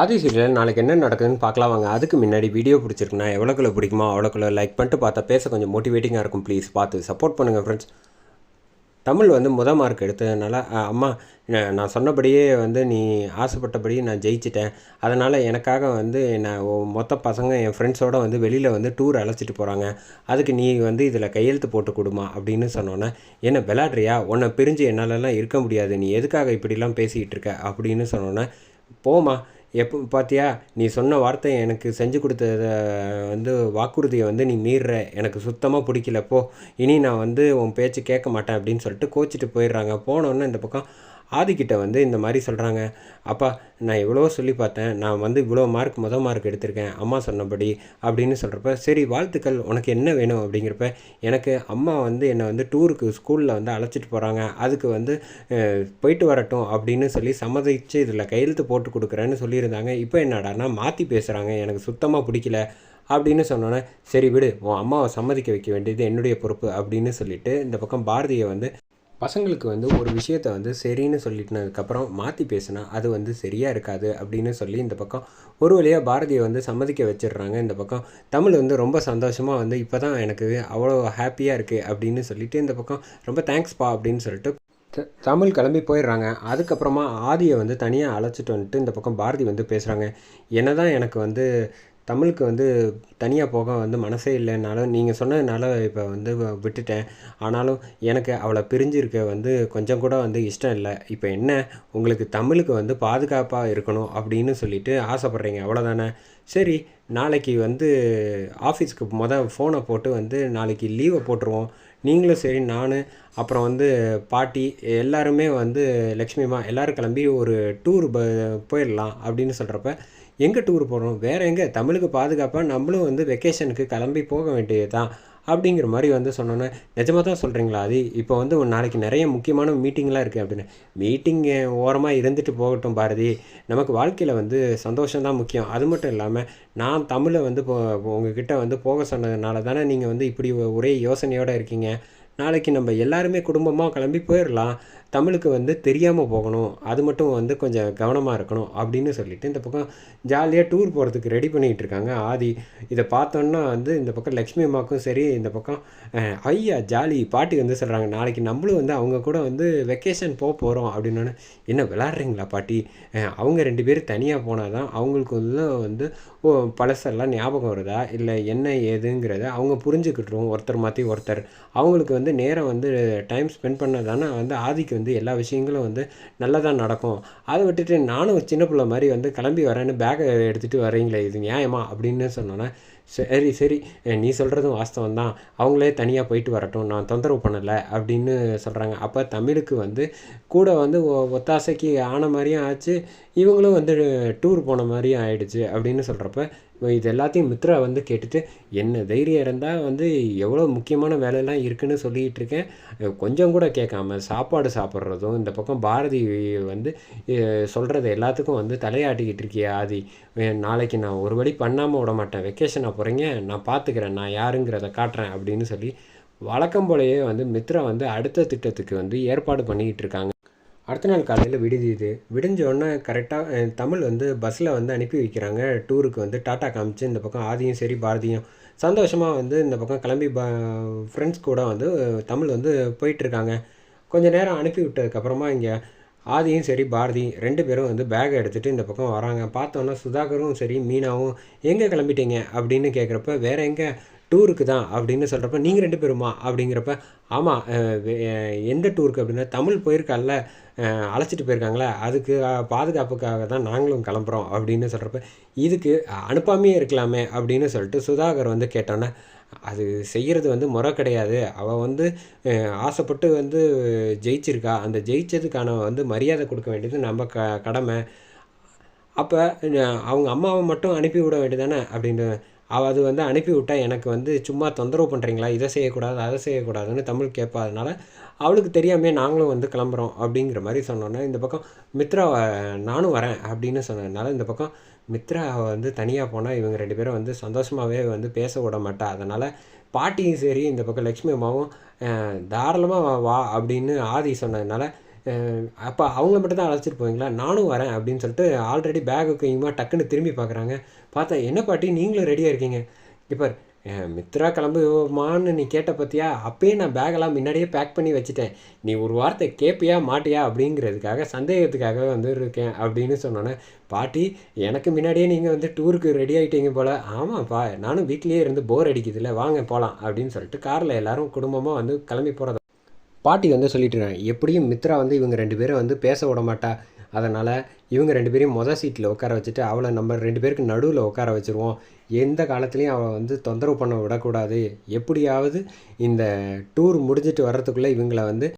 ஆதி serial நாளைக்கு என்ன நடக்குதுன்னு பார்க்கலாம் வாங்க. அதுக்கு முன்னாடி வீடியோ பிடிச்சிருக்குன்னா எவ்வளோக்குள்ள பிடிக்குமோ அவ்வளோக்குள்ள லைக் பண்ணிட்டு பார்த்தா பேச கொஞ்சம் மோட்டிவேட்டிங்காக இருக்கும். ப்ளீஸ் பார்த்து சப்போர்ட் பண்ணுங்கள் ஃப்ரெண்ட்ஸ் தமிழ் வந்து முத மார்க் எடுத்ததுனால அம்மா நான் சொன்னபடியே வந்து நீ ஆசைப்பட்டபடி நான் ஜெயிச்சிட்டேன். அதனால் எனக்காக வந்து நான் மொத்த பசங்க என் ஃப்ரெண்ட்ஸோடு வந்து வெளியில் வந்து டூர் அழைச்சிட்டு போகிறாங்க அதுக்கு நீ வந்து இதில் கையெழுத்து போட்டு கொடுமா அப்படின்னு சொன்னோன்னே என்ன விளாட்றியா உன்னை பிரிஞ்சு என்னாலலாம் இருக்க முடியாது. நீ எதுக்காக இப்படிலாம் பேசிக்கிட்டு இருக்க? அப்படின்னு சொன்னோன்னே போமா எப்போ பார்த்தியா நீ சொன்ன வார்த்தை எனக்கு செஞ்சு கொடுத்தத வந்து வாக்குறுதியை வந்து நீ மீறுற. எனக்கு சுத்தமாக பிடிக்கல. போ. இனி நான் வந்து உன் பேச்சு கேட்க மாட்டேன் அப்படின்னு சொல்லிட்டு கோச்சிட்டு போயிடுறாங்க. போனோன்னே இந்த பக்கம் ஆதிக்கிட்ட வந்து இந்த மாதிரி சொல்கிறாங்க அப்பா நான் எவ்வளோ சொல்லி பார்த்தேன். நான் வந்து இவ்வளோ மார்க் மொதல் மார்க் எடுத்திருக்கேன். அம்மா சொன்னபடி அப்படின்னு சொல்கிறப்ப சரி வாழ்த்துக்கள். உனக்கு என்ன வேணும்? அப்படிங்கிறப்ப எனக்கு அம்மா வந்து என்னை வந்து டூருக்கு ஸ்கூலில் வந்து அழைச்சிட்டு போகிறாங்க அதுக்கு வந்து போயிட்டு வரட்டும் அப்படின்னு சொல்லி சம்மதிச்சு இதில் கையெழுத்து போட்டு கொடுக்குறேன்னு சொல்லியிருந்தாங்க. இப்போ என்னடான்னா மாற்றி பேசுகிறாங்க எனக்கு சுத்தமாக பிடிக்கல அப்படின்னு சொன்னோன்னே சரி விடு. உன் அம்மாவை சம்மதிக்க வைக்க வேண்டியது என்னுடைய பொறுப்பு அப்படின்னு சொல்லிட்டு இந்த பக்கம் பாரதியை வந்து பசங்களுக்கு வந்து ஒரு விஷயத்த வந்து சரின்னு சொல்லிட்டுனதுக்கப்புறம் மாற்றி பேசினா அது வந்து சரியாக இருக்காது அப்படின்னு சொல்லி இந்த பக்கம் ஒரு வழியாக பாரதியை வந்து சம்மதிக்க வச்சிடுறாங்க. இந்த பக்கம் தமிழ் வந்து ரொம்ப சந்தோஷமாக வந்து இப்போ தான் எனக்கு அவ்வளோ ஹாப்பியாக இருக்குது அப்படின்னு சொல்லிட்டு இந்த பக்கம் ரொம்ப தேங்க்ஸ்ப்பா அப்படின்னு சொல்லிட்டு த- தமிழ் கிளம்பி போயிடுறாங்க. அதுக்கப்புறமா ஆதியை வந்து தனியாக அழைச்சிட்டு வந்துட்டு இந்த பக்கம் பாரதி வந்து பேசுகிறாங்க என்ன தான் எனக்கு வந்து தமிழுக்கு வந்து தனியாக போக வந்து மனசே இல்லைனாலும் நீங்கள் சொன்னதுனால இப்போ வந்து விட்டுட்டேன். ஆனாலும் எனக்கு அவளை பிரிஞ்சிருக்க வந்து கொஞ்சம் கூட வந்து இஷ்டம் இல்லை. இப்போ என்ன? உங்களுக்கு தமிழுக்கு வந்து பாதுகாப்பாக இருக்கணும் அப்படின்னு சொல்லிட்டு ஆசைப்பட்றீங்க. அவ்வளோதானே சரி நாளைக்கு வந்து ஆஃபீஸ்க்கு மொதல் ஃபோனை போட்டு வந்து நாளைக்கு லீவை போட்டுருவோம். நீங்களும் சரி நான் அப்புறம் வந்து பாட்டி எல்லாருமே வந்து லக்ஷ்மிமா எல்லோரும் கிளம்பி ஒரு டூர் ப போயிடலாம் அப்படின்னு சொல்கிறப்ப எங்கே டூர் போகிறோம் வேறு எங்கே? தமிழுக்கு பாதுகாப்பாக நம்மளும் வந்து வெக்கேஷனுக்கு கிளம்பி போக வேண்டியது தான் அப்படிங்கிற மாதிரி வந்து சொன்னோன்னே நிஜமாக தான் சொல்கிறீங்களா அது இப்போ வந்து ஒரு நாளைக்கு நிறைய முக்கியமான மீட்டிங்லாம் இருக்குது அப்படின்னு. மீட்டிங் ஓரமாக இருந்துட்டு போகட்டும் பாரதி. நமக்கு வாழ்க்கையில் வந்து சந்தோஷம் தான் முக்கியம். அது மட்டும் இல்லாமல் நான் தமிழை வந்து இப்போ உங்ககிட்ட வந்து போக சொன்னதுனால தானே நீங்கள் வந்து இப்படி ஒரே யோசனையோடு இருக்கீங்க. நாளைக்கு நம்ம எல்லாருமே குடும்பமாக கிளம்பி போயிடலாம் தமிழுக்கு வந்து தெரியாமல் போகணும். அது மட்டும் வந்து கொஞ்சம் கவனமாக இருக்கணும் அப்படின்னு சொல்லிட்டு இந்த பக்கம் ஜாலியாக டூர் போகிறதுக்கு ரெடி பண்ணிகிட்டு இருக்காங்க ஆதி. இதை பார்த்தோன்னா வந்து இந்த பக்கம் லக்ஷ்மி அம்மாவுக்கும் சரி இந்த பக்கம் ஐயா ஜாலி பாட்டி வந்து சொல்கிறாங்க நாளைக்கு நம்மளும் வந்து அவங்க கூட வந்து வெக்கேஷன் போக போகிறோம் அப்படின்னு என்ன விளாட்றீங்களா பாட்டி? அவங்க ரெண்டு பேரும் தனியாக போனால் தான் அவங்களுக்கு வந்து வந்து ஓ பழசெல்லாம் ஞாபகம் வருதா? இல்லை என்ன ஏதுங்கிறத அவங்க புரிஞ்சுக்கிட்டுரும். ஒருத்தர் மாற்றி ஒருத்தர். அவங்களுக்கு வந்து வந்து நேரம் வந்து டைம் ஸ்பெண்ட் பண்ணதானே வந்து ஆதிக்கு வந்து எல்லா விஷயங்களும் வந்து நல்லதாக நடக்கும். அதை விட்டுட்டு நானும் சின்ன பிள்ளை மாதிரி வந்து கிளம்பி வரேன்னு பேக்கை எடுத்துகிட்டு வரீங்களே இது நியாயமா? அப்படின்னு சொன்னோன்னே சரி சரி நீ சொல்கிறதும் வாஸ்தவம் தான். அவங்களே தனியாக போயிட்டு வரட்டும் நான் தொந்தரவு பண்ணலை அப்படின்னு சொல்கிறாங்க அப்போ தமிழுக்கு வந்து கூட வந்து ஒ- ஒத்தாசைக்கு ஆன மாதிரியும் ஆச்சு. இவங்களும் வந்து டூர் போன மாதிரியும் ஆயிடுச்சு அப்படின்னு சொல்கிறப்ப இது எல்லாத்தையும் மித்ரா வந்து கேட்டுட்டு என்ன தைரியம் இருந்தால் வந்து எவ்வளோ முக்கியமான வேலையெல்லாம் இருக்குன்னு சொல்லிகிட்டு இருக்கேன். கொஞ்சம் கூட கேட்காம சாப்பாடு சாப்பிட்றதும் இந்த பக்கம் பாரதி வந்து சொல்கிறது எல்லாத்துக்கும் வந்து தலையாட்டிக்கிட்டு இருக்கியா ஆதி நாளைக்கு நான் ஒரு வழி பண்ணாமல் விட மாட்டேன். வெக்கேஷனாக போகிறீங்க நான் பார்த்துக்கிறேன் நான் யாருங்கிறத காட்டுறேன் அப்படின்னு சொல்லி வழக்கம் போலயே வந்து மித்ரா வந்து அடுத்த திட்டத்துக்கு வந்து ஏற்பாடு பண்ணிக்கிட்டு இருக்காங்க. அடுத்த நாள் காலையில் விடுதியுது விடிஞ்ச உடனே கரெக்டாக தமிழ் வந்து பஸ்ஸில் வந்து அனுப்பி வைக்கிறாங்க. டூருக்கு வந்து டாட்டா காமிச்சு இந்த பக்கம் ஆதியும் சரி பாரதியும். சந்தோஷமாக வந்து இந்த பக்கம் கிளம்பி ப ஃப்ரெண்ட்ஸ் கூட வந்து தமிழ் வந்து போயிட்டுருக்காங்க. கொஞ்சம் நேரம் அனுப்பி விட்டதுக்கப்புறமா இங்கே ஆதியும் சரி பாரதி ரெண்டு பேரும் வந்து பேகை எடுத்துகிட்டு இந்த பக்கம் வராங்க. பார்த்தோன்னா சுதாகரும் சரி மீனாவும் எங்கே கிளம்பிட்டீங்க? அப்படின்னு கேட்குறப்ப வேறு எங்கே? டூருக்கு தான் அப்படின்னு சொல்கிறப்ப நீங்கள் ரெண்டு பேருமா? அப்படிங்கிறப்ப ஆமாம் எந்த டூருக்கு அப்படின்னா தமிழ் போயிருக்கால அழைச்சிட்டு போயிருக்காங்களே அதுக்கு பாதுகாப்புக்காக தான் நாங்களும் கிளம்புறோம் அப்படின்னு சொல்கிறப்ப இதுக்கு அனுப்பாமையே இருக்கலாமே அப்படின்னு சொல்லிட்டு சுதாகர் வந்து கேட்டோன்னே அது செய்கிறது வந்து முறை கிடையாது. அவள் வந்து ஆசைப்பட்டு வந்து ஜெயிச்சிருக்கா. அந்த ஜெயிச்சதுக்கான வந்து மரியாதை கொடுக்க வேண்டியது நம்ம க கடமை. அப்போ அவங்க அம்மாவை மட்டும் அனுப்பி விட வேண்டியதானே அப்படின்னு அது வந்து அனுப்பிவிட்டா எனக்கு வந்து சும்மா தொந்தரவு பண்ணுறீங்களா இதை செய்யக்கூடாது அதை செய்யக்கூடாதுன்னு தமிழ் கேட்பாதனால அவளுக்கு தெரியாமே நாங்களும் வந்து கிளம்புறோம் அப்படிங்கிற மாதிரி சொன்னோன்னே இந்த பக்கம் மித்ரா நானும் வரேன் அப்படின்னு சொன்னதுனால இந்த பக்கம் மித்ரா வந்து தனியாக போனால் இவங்க ரெண்டு பேரும் வந்து சந்தோஷமாகவே வந்து பேச விட மாட்டா. அதனால் பாட்டியும் சரி இந்த பக்கம் லக்ஷ்மி அம்மாவும் தாராளமாக வா அப்படின்னு ஆதி சொன்னதுனால அப்போ அவங்கள மட்டும் தான் அழைச்சிட்டு போவீங்களா? நானும் வரேன் அப்படின்னு சொல்லிட்டு ஆல்ரெடி பேக்கு கையுமா டக்குன்னு திரும்பி பார்க்குறாங்க பார்த்தா என்ன பாட்டி? நீங்களும் ரெடியாக இருக்கீங்க? இப்போ மித்ரா கிளம்புமான்னு நீ கேட்ட பற்றியா அப்பயே நான் பேக்கெல்லாம் முன்னாடியே பேக் பண்ணி வச்சுட்டேன். நீ ஒரு வார்த்தை கேட்பியா மாட்டியா? அப்படிங்கிறதுக்காக சந்தேகத்துக்காக வந்து இருக்கேன் அப்படின்னு சொன்னோன்னே பாட்டி எனக்கு முன்னாடியே நீங்கள் வந்து டூருக்கு ரெடி ஆகிட்டீங்க போல். ஆமாப்பா நானும் வீட்லேயே இருந்து போர் அடிக்குதுல்ல வாங்க போகலாம் அப்படின்னு சொல்லிட்டு காரில் எல்லோரும் குடும்பமாக வந்து கிளம்பி போகிறத பாட்டி வந்து சொல்லிட்டு இருக்காங்க எப்படியும் மித்ரா வந்து இவங்க ரெண்டு பேரும் வந்து பேச விட மாட்டா. அதனால் இவங்க ரெண்டு பேரையும் மொதல் சீட்டில் உட்கார வச்சுட்டு அவளை நம்ம ரெண்டு பேருக்கு நடுவில் உட்கார வச்சுருவோம். எந்த காலத்துலேயும் அவள் வந்து தொந்தரவு பண்ண விடக்கூடாது. எப்படியாவது இந்த டூர் முடிஞ்சிட்டு வர்றதுக்குள்ளே இவங்கள வந்து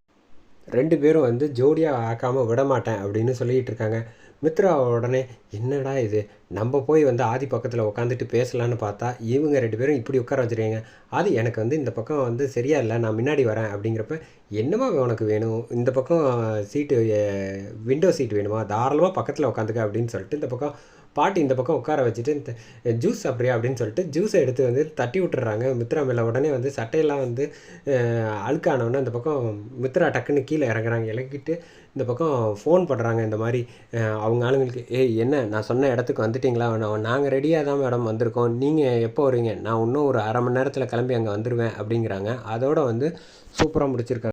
ரெண்டு பேரும் வந்து ஜோடியாக ஆக்காமல் விட மாட்டேன் அப்படின்னு சொல்லிகிட்டு இருக்காங்க. மித்ரா உடனே என்னடா இது? நம்ம போய் வந்து ஆதி பக்கத்தில் உட்காந்துட்டு பேசலான்னு பார்த்தா இவங்க ரெண்டு பேரும் இப்படி உட்கார வச்சுருக்கீங்க. ஆதி எனக்கு வந்து இந்த பக்கம் வந்து சரியா இல்லை. நான் முன்னாடி வரேன். அப்படிங்கிறப்ப என்னமா உனக்கு வேணும்? இந்த பக்கம் சீட்டு விண்டோ சீட் வேணுமா? தாராளமாக பக்கத்தில் உட்காந்துக்க அப்படின்னு சொல்லிட்டு இந்த பக்கம் பாட்டி இந்த பக்கம் உட்கார வச்சுட்டு ஜூஸ் அப்படியா அப்படின்னு சொல்லிட்டு ஜூஸை எடுத்து வந்து தட்டி விட்டுறாங்க மித்ரா மேலே உடனே வந்து சட்டையெல்லாம் வந்து அழுக்கானவுடனே இந்த பக்கம் மித்ரா டக்குன்னு கீழே இறங்குறாங்க. இறங்கிட்டு இந்த பக்கம் ஃபோன் பண்ணுறாங்க இந்த மாதிரி. அவங்க ஆளுங்களுக்கு ஏய் என்ன? நான் சொன்ன இடத்துக்கு வந்துட்டிங்களா? நாங்கள் ரெடியாக தான் மேடம் வந்திருக்கோம். நீங்கள் எப்போ வருவீங்க நான் இன்னும் ஒரு அரை மணி நேரத்தில் கிளம்பி அங்கே வந்துடுவேன் அப்படிங்கிறாங்க. அதோட வந்து சூப்பராக முடிச்சிருக்காங்க.